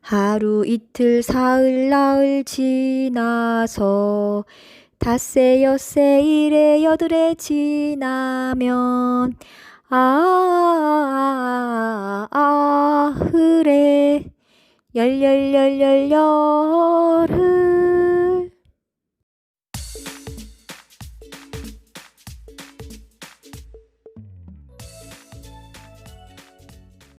하루 이틀 사흘 나흘 지나서 닷새 엿새 일에 여덟에 지나면 아, 아, 흐레 열열열열열